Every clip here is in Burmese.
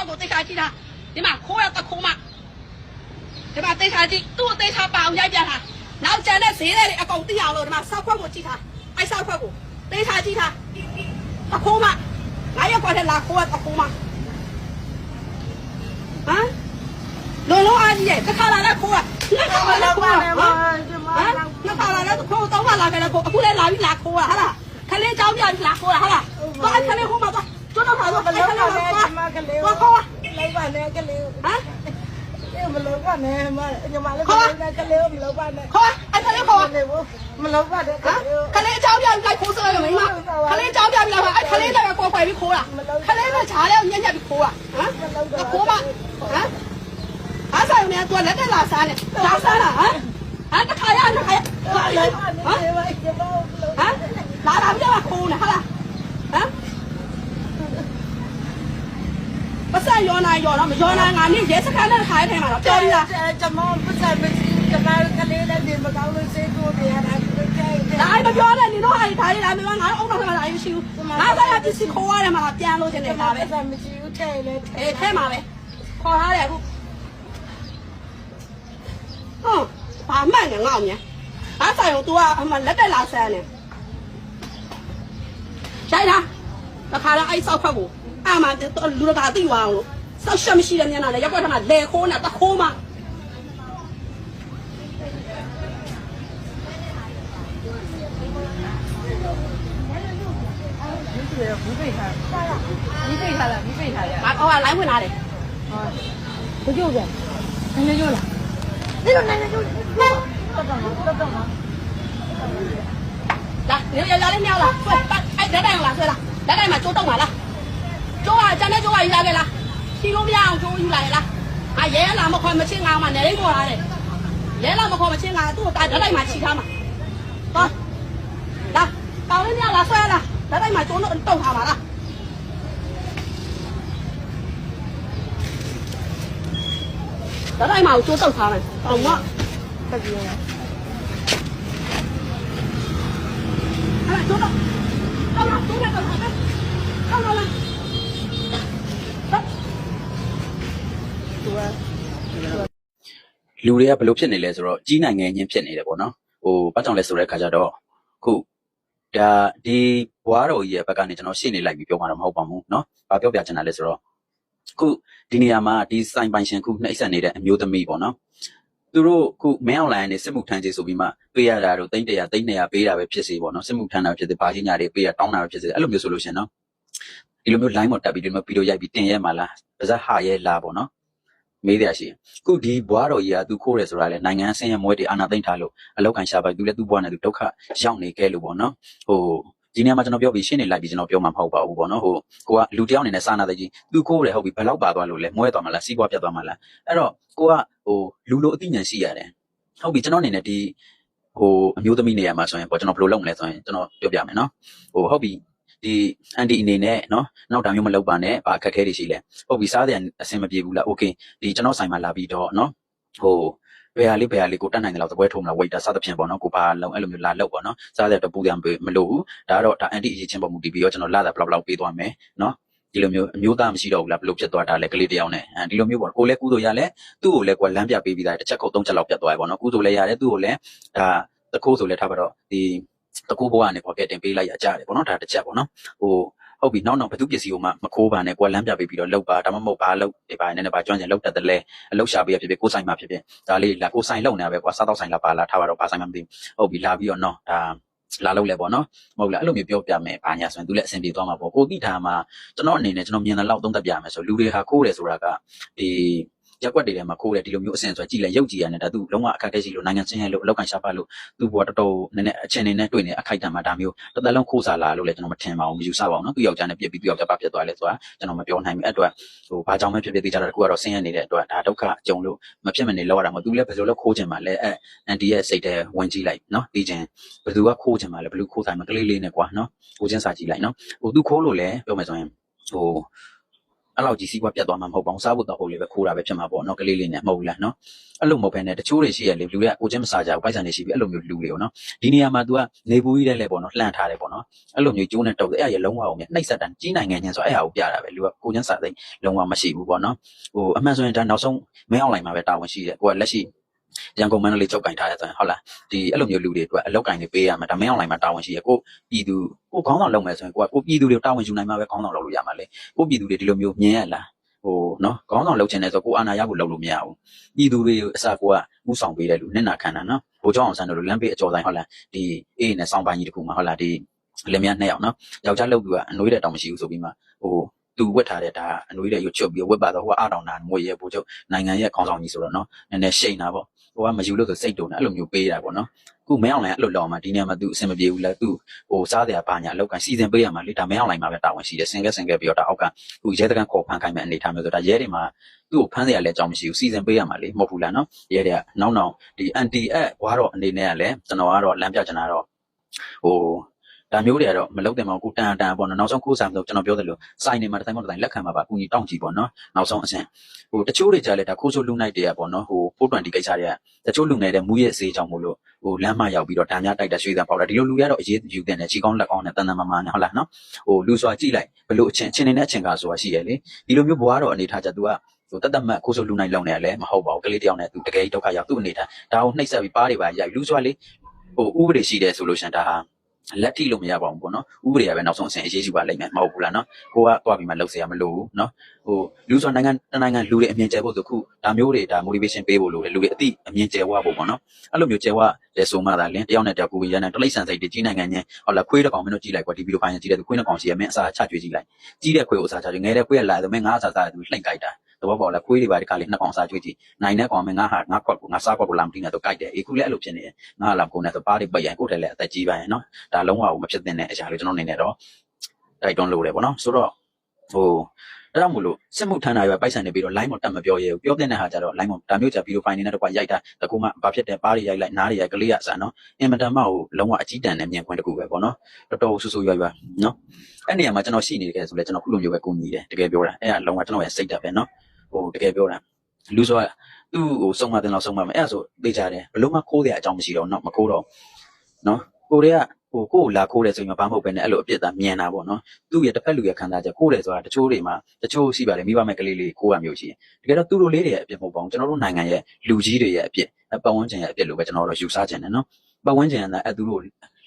က်ကိုသိချာကြည့်တာဒီမှာခိုးရတခိုးမှဒီမှာသိချာကြည့်သူ့အသိချာပါအောင်ရိုက်ပြတာနောက်ကျန်တဲ့ဈေးတွေအကုန်သိအောင်လို့ဒီမှာဆောက်ခွက်ကိုကြည့်ထားအဲ့ဆောက်ခွက်ကိုသိချာကြည့်ထားတခိုးမှဘာရက်ခွက်ထဲလာခိုးရတခိုးမှဟမ်လုံးလုံးအားကြီးရဲ့တစ်ခါလာလဲခိုးရနှစ်ခါလာလဲခိုးရဟမ်နှစ်ခါလာလဲခိုးတော့မှလာခဲ့လဲခိုးအခုလဲလာပြီလာခိုးရဟာလားခလေးကြောင်းပြပြီလာခိုးရဟာလားသွားခလေးခိုးမှသွား ကျွန်တော်ဘာလို့ကလေးကလေးကျမကလေးကိုခေါ်လိုက်ပါနဲ့ကလေးဟမ်ဒီမလောက်ပါနဲ့မညမလေးကလေးကလေးမလောက်ပါနဲ့ခေါ်အဲ့ဒါလေးခေါ်မလောက်ပါနဲ့ကလေးအချောင်းပြပြီးလိုက်ခိုးစရမယ်မကလေးအချောင်းပြပြီးလာပါအဲ့ကလေးလည်းကိုယ်ခွဲပြီးခိုးတာကလေးကချားလဲညက်ညက်ပြီးခိုးတာဟမ်ခိုးပါဟမ်အားဆိုင်နေကလက်တက်လာစားတယ်လာစားတာဟမ်အဲ့တခါရတခါရဟမ်ဟမ်လာလာပြပါခိုးနေဟာလား ပစံယောနာယောတော့မယောနာငါနေရဲစခန်းနဲ့ခါရထဲမှာတော့ပြောပြီးလားကျမပတ်စံမရှိကျမကလေးလည်းဒီမကောင်းလို့စေးကိုပြရတာကိုကြိုက်တယ်ဒါအိမ်မပြောနဲ့နင်တို့ဟာဒီဒါလေးလာမပြောငါတို့အုံတော့ခါလာမရှိဘူးငါဆိုင်ရပစ္စည်းခိုးရတယ်မှာပြန်လို့တင်နေတာပဲပတ်စံမရှိဘူးထဲလေအေးထဲမှာပဲခေါ်ထားတယ်အခုဟုတ်ဘာမှန်နေငေါ့မြငါဆိုင်ကို तू ကအမှလက်တက်လာဆန်းနေဆိုင်လားတခါတော့အဲ့ဆောက်ဖက်ကို အမှလူတကာသိသွားအောင်လို့ဆောက်ရှက်မရှိတဲ့မျက်နှာနဲ့ရက်ွက်ထမှာလဲခိုးနေတခိုးမှဘူးပိတ်ထားဘူးပိတ်ထားလားဘူးပိတ်ထားရငါဟိုကလိုင်းဝင်လာတယ်ဘုကျိုးကနည်းနည်းကျိုးလားဒီလိုနည်းနည်းကျိုးတော့တော့တော့တော့လာ ကျိုးကကျန်တဲ့ကျိုးကယူလာခဲ့လားရှိလို့မရအောင်ကျိုးယူလာခဲ့လားအာရဲလာမခေါ်မချင်းငါမှနေလိမ့်မော်လာတယ်ရဲလာမခေါ်မချင်းငါသူ့ကိုတာဓာတ်လိုက်မှခြိထားမှာတော့လာပေါင်းလေးမရလားဆွဲလားဓာတ်လိုက်မှကျိုးတော့တုတ်ထားပါလားဓာတ်လိုက်မှကိုကျိုးတုတ်ထားမယ်ပေါင်းမတက်ပြေးရအဲ့ဒါကျိုးတော့ကောင်းလားကျိုးလိုက်တော့ကောင်းလား သူက လူတွေကဘယ်လိုဖြစ်နေလဲဆိုတော့ကြီးနိုင်ငံချင်းဖြစ်နေတယ်ပေါ့နော်ဟိုဘာကြောင့်လဲဆိုတဲ့ခါကျတော့ခုဒါဒီဘွားတော်ကြီးရဲ့ဘက်ကနေကျွန်တော်ရှေ့နေလိုက်ပြီးပြောမှာတော့မဟုတ်ပါဘူးเนาะဘာပြောပြချင်တာလဲဆိုတော့ခုဒီနေရာမှာဒီစိုင်ပိုင်ရှင်ခုနှိမ့်ဆက်နေတဲ့အမျိုးသမီးပေါ့နော်သူတို့ခုမင်းအောင်လိုင်းနဲ့စစ်မှုထမ်းခြင်းဆိုပြီးမှပေးရတာတို့တိမ့်တရာတိမ့်နေရပေးတာပဲဖြစ်စီပေါ့နော်စစ်မှုထမ်းတာပဲဖြစ်စီဘာကြီးညာတွေပေးရတောင်းတာပဲဖြစ်စီအဲ့လိုမျိုးဆိုလို့ရှရင်နော်ဒီလိုမျိုး line ပေါ်တက်ပြီးဒီလိုမျိုးဗီဒီယိုရိုက်ပြီးတင်ရဲမှာလားပါဇက်ဟာရဲလားပေါ့နော် မေးတယ်ရှိရင်ခုဒီဘွားတော်ကြီးကသူခိုးတယ်ဆိုတာလေနိုင်ငံဆင်းရဲမွဲတွေအာဏာသိမ်းထားလို့အလောက်ကန်ရှာပါသူလည်းသူ့ဘွားနဲ့သူဒုက္ခရောက်နေခဲ့လို့ပေါ့နော်ဟိုဒီနေရာမှာကျွန်တော်ပြောပြီးရှင်းနေလိုက်ပြီးကျွန်တော်ပြောမှာမဟုတ်ပါဘူးပေါ့နော်ဟိုကိုကလူတစ်ယောက်အနေနဲ့စာနာတဲ့ကြီးသူခိုးတယ်ဟုတ်ပြီဘယ်လောက်ပါသွားလို့လဲမွဲသွားမှာလားစီးပွားပြတ်သွားမှာလားအဲ့တော့ကိုကဟိုလူလိုအသိဉာဏ်ရှိရတယ်ဟုတ်ပြီကျွန်တော်အနေနဲ့ဒီဟိုအမျိုးသမီးနေရာမှာဆိုရင်ပေါ့ကျွန်တော်ဘယ်လိုလုပ်မလဲဆိုရင်ကျွန်တော်ပြောပြမယ်နော်ဟိုဟုတ်ပြီ ဒီအန်တီအနေနဲ့နော်နောက်တာမျိုးမလုပ်ပါနဲ့ဘာအခက်အခဲတွေရှိလဲဟုတ်ပြီစားတယ်အဆင်မပြေဘူးလားโอเค ဒီကျွန်တော်ဆိုင်မှာလာပြီးတော့เนาะဟိုဘယ်ဟာလေးဘယ်ဟာလေးကိုတတ်နိုင်တယ်လို့သပွဲထုံးမလားဝိတ်တာစသဖြင့်ပေါ့နော်ကိုပါလုံးအဲ့လိုမျိုးလာလောက်ပေါ့နော်စားတဲ့တော့ပူတယ်မလို့ဘူးဒါကတော့ဒါအန်တီအရေးချင်းပုံမူတည်ပြီးတော့ကျွန်တော်လာတာဘလောက်ဘလောက်ပေးသွားမယ်เนาะဒီလိုမျိုးအမျိုးသားမရှိတော့ဘူးလားဘယ်လိုဖြစ်သွားတာလဲကလေးတစ်ယောက်နဲ့အဲဒီလိုမျိုးပေါ့ကိုလည်းကုသိုလ်ရလဲသူ့ကိုလည်းကွာလမ်းပြပေးပြီးသားတစ်ချက်ခုတ်သုံးချက်လောက်ပြတ်သွားပြီပေါ့နော်ကုသိုလ်လည်းရတယ်သူ့ကိုလည်းဒါတခိုးဆိုလည်းထားပါတော့ဒီ တကူဘဝနဲ့ပေါ့ကဲတင်ပေးလိုက်ရကြတယ်ပေါ့နော်ဒါတစ်ချက်ပေါ့နော်ဟိုဟုတ်ပြီနောက်နောက်ဘသူပစ္စည်းကိုမှမခိုးပါနဲ့ကိုယ်လမ်းပြပေးပြီးတော့လောက်ပါဒါမှမဟုတ်ဘာလောက်ဒီပါနဲ့နဲ့ဘာကျွမ်းကျင်လောက်တတ်တယ်လဲအလောက်ရှာပေးရဖြစ်ဖြစ်ကိုယ်ဆိုင်မှာဖြစ်ဖြစ်ဒါလေးလာကိုယ်ဆိုင်လောက်နေတာပဲကွာစားတော့ဆိုင်လာပါလာထားပါတော့ဘာဆိုင်မှမသိဘူးဟုတ်ပြီလာပြီးတော့နော်ဒါလာလောက်လဲပေါ့နော်မဟုတ်လားအဲ့လိုမျိုးပြောပြမယ်ဘာညာဆိုရင်သူလည်းအဆင်ပြေသွားမှာပေါ့ကိုတိထားမှာကျွန်တော်အနေနဲ့ကျွန်တော်မြင်တဲ့လောက်သုံးသပ်ပြမယ်ဆိုလူတွေဟာခိုးတယ်ဆိုတာကဒီ ရက်ွက်တွေထဲမှာခိုးတယ်ဒီလိုမျိုးအဆင်ဆိုကြည့်လဲရုပ်ကြည့်ရတယ်ဒါသူလုံးဝအခက်အခဲရှိလို့နိုင်ငံချင်းရဲ့လို့အလောက်ကန်ရှာပါလို့သူ့ဘဝတော်တော်နည်းနည်းအချင်းနေနဲ့တွေ့နေအခိုက်အတန့်မှာဒါမျိုးတစ်သက်လုံးခိုးစားလာလို့လည်းကျွန်တော်မထင်ပါဘူးမယူဆပါဘူးနော်သူယောက်ျားနဲ့ပြစ်ပြီးသူယောက်ျားပါဖြစ်သွားလဲဆိုတာကျွန်တော်မပြောနိုင်ဘူးအဲ့အတွက်ဟိုဘာကြောင့်ပဲဖြစ်ဖြစ်သိကြတာတကူကတော့ဆင်းရဲနေတဲ့အတွက်ဒါဒုက္ခကြုံလို့မဖြစ်မနေလောက်ရတာမဟုတ်သူလည်းဘယ်လိုလဲခိုးချင်မှလဲအဲ့အန်တီရဲ့စိတ်ထဲဝင်ကြည့်လိုက်နော်ပြီးချင်းဘယ်သူကခိုးချင်မှလဲဘယ်လိုခိုးဆိုင်မှကလေးလေးနဲ့ကွာနော်ကိုချင်းစာကြည့်လိုက်နော်ဟိုသူခိုးလို့လဲပြောမယ်ဆိုရင်ဟို အဲ့လောက်ကြီးစီးပွားပြတ်သွားမှာမဟုတ်ပါဘူးစားဖို့တော့ဟုတ်လေပဲခိုးတာပဲဖြစ်မှာပေါ့နော်ကလေးလေးနဲ့မဟုတ်ဘူးလားနော်အဲ့လိုမဟုတ်ဘဲနဲ့တချို့တွေရှိရလေလူတွေကကိုချင်းမစားကြဘူးပိုက်ဆံတွေရှိပြီးအဲ့လိုမျိုးလူတွေပေါ့နော်ဒီနေရာမှာ तू ကနေပူကြီးတဲ့လေပေါ့နော်လှန်ထားတယ်ပေါ့နော်အဲ့လိုမျိုးကျိုးနဲ့တုတ်တယ်အဲ့ရလုံးဝအောင်မြနှိပ်စက်တန်ကြီးနိုင်ငံချင်းဆိုအဲ့ဟာကိုပြတာပဲလူကကိုချင်းစားသိလုံးဝမရှိဘူးပေါ့နော်ဟိုအမှန်ဆိုရင်ဒါနောက်ဆုံးမင်းအွန်လိုင်းမှာပဲတာဝန်ရှိတယ်ကိုကလက်ရှိ ရန်ကုန်မန္တလေးကြောက်ကင်ထားရဆိုရင်ဟုတ်လားဒီအဲ့လိုမျိုးလူတွေအတွက်အလောက်ကင်တွေပေးရမှာဒါမင်းအွန်လိုင်းမှာတာဝန်ရှိရကိုပြည်သူကိုခေါင်းဆောင်လုပ်မယ်ဆိုရင်ကိုကကိုပြည်သူတွေကိုတာဝန်ယူနိုင်မှာပဲခေါင်းဆောင်လုပ်လို့ရမှာလေကိုပြည်သူတွေဒီလိုမျိုးမြင်ရလားဟိုနော်ခေါင်းဆောင်လှုပ်ချင်တယ်ဆိုကိုအာနာရဖို့လှုပ်လို့မရဘူးပြည်သူတွေအစားကိုကမှုဆောင်ပေးတယ်လို့နှစ်နာခံတာနော်ဘိုးကျောင်းအောင်ဆန်းတို့လိုလမ်းပေးအကျော်တိုင်းဟုတ်လားဒီအေးနဲ့စောင်းပိုင်းကြီးတခုမှာဟုတ်လားဒီလင်မယားနှစ်ယောက်နော်ယောက်ျားလှုပ်သူကအနှွေးတဲ့တောင်မရှိဘူးဆိုပြီးမှဟို သူဝတ်ထားတဲ့ဒါအနွေးတဲ့ယူချုပ်ပြီးဝတ်ပါတော့ဟိုကအတောင်တာငွေရဲပို့ချုပ်နိုင်ငံရဲ့ခေါင်းဆောင်ကြီးဆိုတော့နော်နည်းနည်းရှိန်တာပေါ့ဟိုကမယူလို့ဆိုစိတ်တုံတာအဲ့လိုမျိုးပေးတာပေါ့နော်ခုမင်းအောင်လိုင်းအဲ့လိုလောက်မှဒီနေရာမှာသူအဆင်မပြေဘူးလားသူဟိုစားတဲ့အပါညာလောက်ကန်စီစဉ်ပေးရမှာလေဒါမင်းအောင်လိုင်းမှာပဲတာဝန်ရှိတယ်ဆင်ကဲဆင်ကဲပြီးတော့ဒါအောက်ကခုရဲတကန်ခေါ်ဖမ်းခိုင်းမဲ့အနေထားမျိုးဆိုဒါရဲတွေမှာသူ့ကိုဖမ်းစရာလည်းအကြောင်းမရှိဘူးစီစဉ်ပေးရမှာလေမဟုတ်ဘူးလားနော်ရဲတွေကနောက်နောက်ဒီ anti app ဘွားတော့အနေနဲ့ကလည်းကျွန်တော်ကတော့လမ်းပြချင်တာတော့ဟို ဒါမျိုးတွေကတော့မလုပ်တယ်မဟုတ်ဘူးတန်တန်ပေါ့နော်နောက်ဆုံးကိုးစားမလို့ကျွန်တော်ပြောသလိုစိုင်းနေမှာတစ်တိုင်းမတစ်တိုင်းလက်ခံမှာပါအကူကြီးတောင်းကြည့်ပေါ့နော်နောက်ဆုံးအဆင့်ဟိုတချို့တွေကြလဲဒါခိုးဆိုးလူနိုင်တွေကပေါ့နော်ဟို420ကိစ္စတွေကတချို့လူနေတဲ့မူရဲ့အစေးကြောင့်မို့လို့ဟိုလမ်းမရောက်ပြီးတော့ဒါများတိုက်တာရွှေစံပေါက်တာဒီလိုလူတွေကတော့အရေးယူတဲ့နဲ့ချီကောင်းလက်ကောင်းနဲ့တန်တန်မာမာနဲ့ဟုတ်လားနော်ဟိုလူစွာကြည့်လိုက်ဘလို့အချင်းအချင်းနေတဲ့အချင်းကဆိုတာရှိရလေဒီလိုမျိုးဘွားတော့အနေထားချက် तू ကဟိုတတ်တတ်မှတ်ကိုဆိုလူနိုင်လုံနေရလဲမဟုတ်ပါဘူးကလေးတယောက်နဲ့သူတကယ်ဒုက္ခရောက်သူ့အနေထားဒါကိုနှိပ်စက်ပြီးပါးတွေပါရိုက်လူစွာလေးဟိုဥပဒေရှိတယ်ဆိုလို့ရှရင်ဒါဟာ လက်ထိလို့မရပါဘူးပေါ့နော်ဥပဒေကပဲနောက်ဆုံးအဆင့်အရေးကြီးပါလိမ့်မယ်မဟုတ်ဘူးလားနော်ကိုကတွားပြီးမှလှုပ်เสียရမလို့ဘူးနော်ဟိုလူစွာနိုင်ငံတနိုင်ငံလူတွေအမြင်ကျဲဖို့ဆိုခုဒါမျိုးတွေဒါ motivation ပေးဖို့လိုတယ်လူတွေအတိအမြင်ကျဲဝဖို့ပေါ့နော်အဲ့လိုမျိုးကျဲဝလဲဆိုမှသာလင်းတယောက်နဲ့တယောက်ကိုရန်တဲ့တလိษံစိတ်တွေကြီးနိုင်ငံချင်းဟုတ်လားခွေးတစ်ကောင်မင်းတို့ကြည့်လိုက်ကွာဒီဗီဒီယိုဖိုင်ကြီးတဲ့ခွေးတစ်ကောင်ရှိရမင်းအစာချကြွေးကြည့်လိုက်ကြီးတဲ့ခွေးကိုအစာချကြွေးငယ်တဲ့ခွေးကလာတယ်မင်းငါအစာစားတယ်သူလှိမ့်ကြိုက်တာ သဘောပေါက်လားခွေးတွေပါဒီကလေးနှစ်ကောင်စားကြွေးကြည့်နိုင်တဲ့ကောင်မငါဟာငါကွက်ကိုငါစားကွက်ကိုလာမသိနဲ့တော့ကြိုက်တယ်အေးခုလည်းအဲ့လိုဖြစ်နေတယ်ငါလာကိုနဲ့တော့ပါးတွေပိတ်ရင်ကိုယ်တည်းလည်းအသက်ကြီးပါရင်နော်ဒါလုံးဝမဖြစ်သင့်တဲ့အရာလေးကျွန်တော်အနေနဲ့တော့တိုက်တွန်းလို့တယ်ပေါ့နော်ဆိုတော့ဟိုအဲ့တော့မလို့စစ်မှုထမ်းတာရွယ်ပိုက်ဆံနေပြီးတော့ line မတက်မပြောရဲဘူးပြောတဲ့ဟာကြတော့ line မဒါမျိုးကြဗီဒီယိုဖိုင်နေနဲ့တော့ရိုက်တာတကူမှဘာဖြစ်တယ်ပါးတွေရိုက်လိုက်နားတွေရိုက်ကလေးရအစားနော်အင်မတန်မှဟိုလုံးဝအကြီးတန်းနဲ့မြင်ခွင့်တစ်ခုပဲပေါ့နော်တော်တော်ဆူဆူရွယ်ရွယ်နော်အဲ့နေရာမှာကျွန်တော်ရှိနေတယ်ဆိုလဲကျွန်တော်ခုလိုမျိုးပဲကိုညီတယ်တကယ်ပြောတာအဲ့ဒါလုံးဝကျွန်တော်ရဲ့စိတ်ဓာတ်ပဲနော် ဟိုတကယ်ပြောတာလူဆိုတာသူ့ဟိုစုံမတင်တော့စုံမမယ်အဲ့ဒါဆိုသိကြတယ်ဘလို့မှခိုးတဲ့အကြောင်းမရှိတော့နော်မခိုးတော့နော်ကိုတွေကဟိုကိုကိုလာခိုးတယ်ဆိုရင်ဘာမှမဟုတ်ပဲနဲ့အဲ့လိုအပြစ်သားမြင်တာပေါ့နော်သူ့ရဲ့တစ်ဖက်လူရဲ့ခံစားချက်ခိုးတယ်ဆိုတာတချို့တွေမှာတချို့ရှိပါတယ်မိဘမဲ့ကလေးလေးခိုးရမျိုးရှိရင်တကယ်တော့သူတို့လေးတွေရဲ့အပြစ်မဟုတ်ပါဘူးကျွန်တော်တို့နိုင်ငံရဲ့လူကြီးတွေရဲ့အပြစ်ပတ်ဝန်းကျင်ရဲ့အပြစ်လို့ပဲကျွန်တော်တို့ယူဆချင်တယ်နော်ပတ်ဝန်းကျင်ကအဲ့သူတို့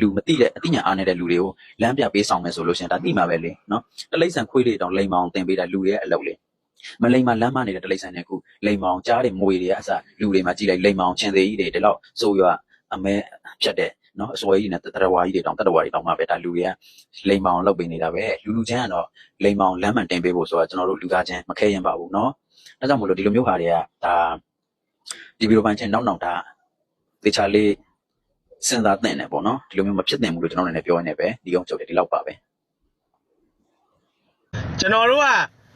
လူမသိတဲ့အသိဉာဏ်အားနေတဲ့လူတွေကိုလမ်းပြပေးဆောင်မယ်ဆိုလို့ရှိရင်ဒါသိမှာပဲလေနော်တလိမ့်ဆန်ခွေးလေးတောင်လိမ်မောင်တင်ပေးတာလူရဲ့အလုပ်လေ မလိမ္မာလမ်းမနေတဲ့တလိမ့်ဆန်တဲ့ခုလိမ္မောင်ကြားတွေမွေတွေကအစလူတွေမှာကြည်လိုက်လိမ္မောင်ချင်းသေးကြီးတွေဒီလောက်စိုးရွာအမဲဖြတ်တဲ့နော်အစွဲကြီးနဲ့တရဝါကြီးတွေတောင်တရဝါကြီးတောင်မှပဲဒါလူတွေကလိမ္မောင်လောက်ပေးနေတာပဲလူလူချင်းကတော့လိမ္မောင်လမ်းမှန်တင်ပေးဖို့ဆိုတာကျွန်တော်တို့လူသားချင်းမခဲရင်ပါဘူးနော်ဒါကြောင့်မလို့ဒီလိုမျိုးဟာတွေကဒါဒီဗီဒီယိုပိုင်းချင်းနောက်နောက်ဒါတေချာလေးစဉ်းစားသင့်တယ်ပေါ့နော်ဒီလိုမျိုးမဖြစ်သင့်ဘူးလို့ကျွန်တော်လည်းပြောနေပဲဒီအောင်ချုပ်တယ်ဒီလောက်ပါပဲကျွန်တော်တို့က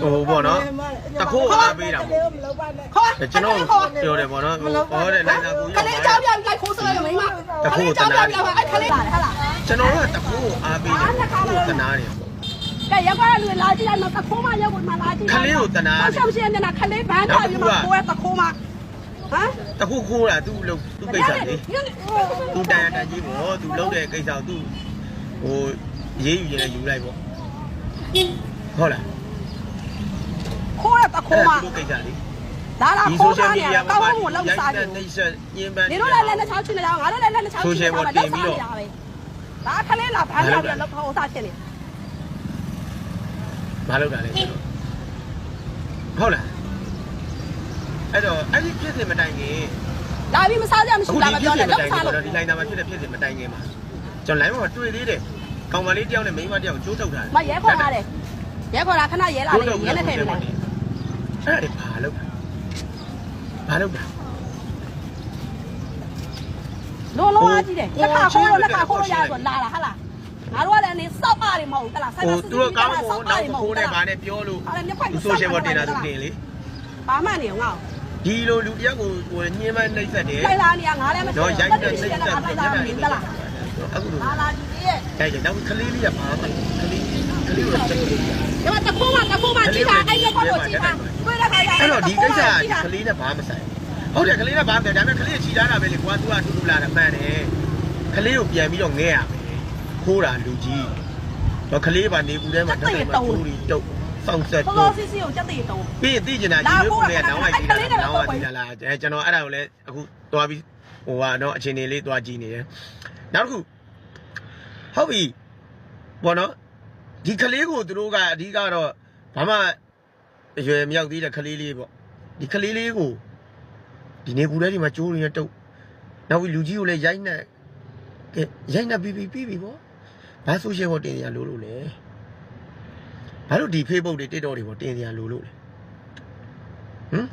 ဟိုပေါ့နော်တခိုးကပေးတာပေါ့ခေါ်ကျွန်တော်ပြောတယ်ပေါ့နော်ဟိုဟောတဲ့လိုက်တာကိုခလေးအကြောင်းပြလိုက်ခိုးစလိုက်မိမတခိုးတနာတယ်အဲ့ခလေးလာတယ်ဟလားကျွန်တော်ကတခိုးကိုအားပေးတယ်ကိုတနာတယ်ကဲရောက်ရလူလာကြည့်လိုက်မတခိုးမရောက်ကိုမှလာကြည့်ခလေးကိုတနာတယ်ဆောက်ရှင်းမျက်နှာခလေးဘန်းထားပြီးမှကိုယ်ကတခိုးမဟမ်တခုခိုးတာသူ့လို့သူ့ကိစ္စလေသူတန်ရတန်ကြီးပေါ့သူလုံးတဲ့ကိစ္စသူ့ဟိုရေးယူရင်လည်းယူလိုက်ပေါ့ဟုတ်လား ခိုးရတခိုးမအဲ့ဒါသူ့ကိစ္စလေလာလာဒီခိုး social ထားနေ media ကောင်းမှာကောင်းကိုလောက်စားကြည့်နှိမ့်ဆက်ညင်းပန်းနေတို့လည်းလည်းနှချောင်းချင်နေတာငါတို့လည်းလည်းနှချောင်းချင်နေတာလောက်စားနေတာပဲဒါခလေးလာဘန်းထားပြီးလောက်ခေါ်စားချင်နေမလုပ်တာလေဟုတ်လားအဲ့တော့အဲ့ဒီဖြစ်စဉ်မတိုင်ခင်လာပြီးမစားကြမရှိအခုလာဒီမဖြစ်ပြောစဉ်နဲ့မလောက်တိုင်ခင်စားလို့တော့ဒီလိုင်းသားမှာဖြစ်တဲ့ဖြစ်စဉ်မတိုင်ခင်မှာကျွန်တော် line မှာတွေ့သေးတယ်ကောင်မလေးတယောက်နဲ့မိန်းမတယောက်ကျိုးထုတ်ထားတယ်မရဲခေါ်ထားတယ်ရဲခေါ်တာခဏရဲလာလေရဲနဲ့ထည့်လိုက် အဲ့ဒါတွေဘာလုပ်တာဘာလုပ်တာလုံးလုံးအားကြီးတယ်လက်ခါခိုးလို့လက်ခါခိုးလို့ရဆိုလာတာဟာလားငါတို့ကလည်းနေစောက်ပါတယ်မဟုတ်ဘူးဟလားဟိုသူတို့ကောင်းဖို့နောက်ခိုးနဲ့ဘာနဲ့ပြောလို့ဟာလည်းမျက်ခွက်သူဆိုရှယ်ဘောတင်တာသူတင်လေဘာမှနေငါ့ဒီလိုလူတယောက်ကိုဟိုညှင်းမနှိမ့်ဆက်တယ်ကိုလိုက်လာနေငါလည်းမတော့ရိုက်တဲ့နှိမ့်ဆက်တယ်တယ်ငါလိုက်လာနေသလားအခုလိုလာလာကြည့်ရဲ့ရိုက်တယ်နောက်ကလေးလေးကပါကလေးကလေးကိုချက်လို့ ဒီမှာတခိုးမှတခိုးမှကြည့်တာအဲ့ဒီကောလို့ကြည့်တာတွေ့တဲ့ခါကျအဲ့တော့ဒီကိစ္စကကလေးနဲ့ဘာမှမဆိုင်ဟုတ်တယ်ကလေးနဲ့ဘာမှမဆိုင်ဒါပေမဲ့ကလေးချီထားတာပဲလေကွာ तू ကတူတူလာတယ်မှန်တယ်ကလေးကိုပြန်ပြီးတော့ငဲရမယ်ခိုးတာလူကြီးတော့ကလေးပါနေဘူးထဲမှာတက်တယ်မှာကျိုးရီတုတ်စောင့်ဆက်ပေါ်တော့ပေါ်စီစီကိုတက်တည်တော့ပြီးရင်သိကျင်တာဒီလိုကိုလည်းတောင်းလိုက်ကြည့်တာတောင်းလိုက်ကြည့်တာလားအဲကျွန်တော်အဲ့ဒါကိုလည်းအခုသွားပြီးဟိုကတော့အခြေအနေလေးသွားကြည့်နေတယ်နောက်တစ်ခုဟုတ်ပြီဘောနော် ဒီကလေးကိုသူတို့ကအဓိကတော့ဘာမှအရွယ်မြောက်သေးတဲ့ကလေးလေးပေါ့ဒီကလေးလေးကိုဒီနေကူထဲဒီမှာကျိုးရင်းတုတ်နောက်ပြီးလူကြီးကိုလည်းရိုက်နှက်ကဲရိုက်နှက်ပြီးပြီးပြီးပြီပေါ့ဘာဆိုရှယ်ဘောတင်ရလို့လို့လဲဘာလို့ဒီ Facebook တွေ TikTok တွေပေါ့တင်ရလို့လို့လဲဟမ်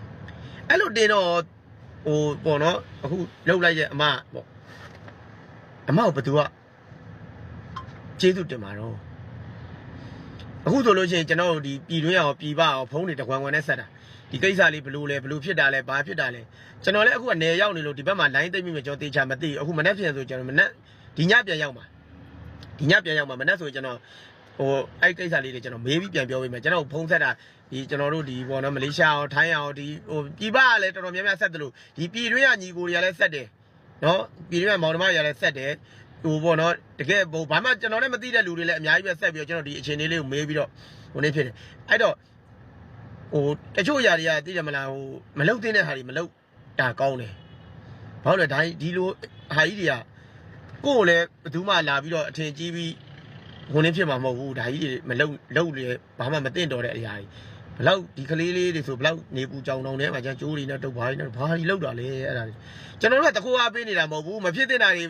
အဲ့လိုတင်တော့ဟိုပေါ့နော်အခုလှုပ်လိုက်ရဲ့အမပေါ့အမကိုဘယ်သူကကျေးဇူးတင်ပါတော့ အခုဆိုလို့ရှိရင်ကျွန်တော်တို့ဒီပြည်တွင်းအောင်ပြည်ပအောင်ဖုန်းတွေတကွမ်ကွမ်နဲ့ဆက်တာဒီကိစ္စလေးဘလို့လဲဘလို့ဖြစ်တာလဲဘာဖြစ်တာလဲကျွန်တော်လည်းအခုကနေရောက်နေလို့ဒီဘက်မှာ line သိမ့်မိမယ်ကျွန်တော်တေချာမသိဘူးအခုမနေ့ပြန်ဆိုကျွန်တော်မနေ့ဒီညပြန်ရောက်မှာဒီညပြန်ရောက်မှာမနေ့ဆိုကျွန်တော်ဟိုအဲ့ကိစ္စလေးတွေကျွန်တော်မေးပြီးပြန်ပြောပေးမယ်ကျွန်တော်ဖုန်းဆက်တာဒီကျွန်တော်တို့ဒီပေါ့နော်မလေးရှားအောင်ထိုင်းအောင်ဒီဟိုပြည်ပကလည်းတော်တော်များများဆက်တယ်လို့ဒီပြည်တွင်းကညီကိုတွေကလည်းဆက်တယ်နော်ပြည်တွင်းကမောင်နှမတွေကလည်းဆက်တယ် ဟိုပေါ့နော်တကယ်ဟိုဘာမှကျွန်တော်လည်းမသိတဲ့လူတွေလည်းအများကြီးပဲဆက်ပြီးတော့ကျွန်တော်ဒီအခြေအနေလေးကိုမေးပြီးတော့ဟိုနေဖြစ်တယ်အဲ့တော့ဟိုတချို့ຢာတွေကသိတယ်မလားဟိုမလုတ်တဲ့ဟာတွေမလုတ်တာကောင်းတယ်ဘာလို့လဲဒါဒီလိုဟာကြီးတွေကကိုယ်ကိုလည်းဘယ်သူမှလာပြီးတော့အထင်ကြီးပြီးဟိုနေဖြစ်မှာမဟုတ်ဘူးဒါကြီးတွေမလုတ်လုတ်လေဘာမှမသိတော့တဲ့အရာတွေဘလောက်ဒီကလေးလေးတွေဆိုဘလောက်နေပူကြောင်တောင်ထဲမှာကျန်ကျိုးတွေနဲ့တုပ်ဘာတွေနဲ့ဘာတွေလောက်တာလဲအဲ့ဒါတွေကျွန်တော်တို့ကတခိုးအားပေးနေတာမဟုတ်ဘူးမဖြစ်တဲ့တာတွေ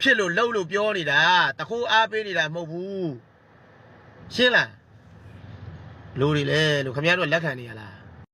ဖြစ်လို့လှုပ်လို့ပြောနေတာတခိုးအားပေးနေတာမဟုတ်ဘူးရှင်းလားလူတွေလဲလို့ခင်ဗျားတို့လက်ခံနေရလား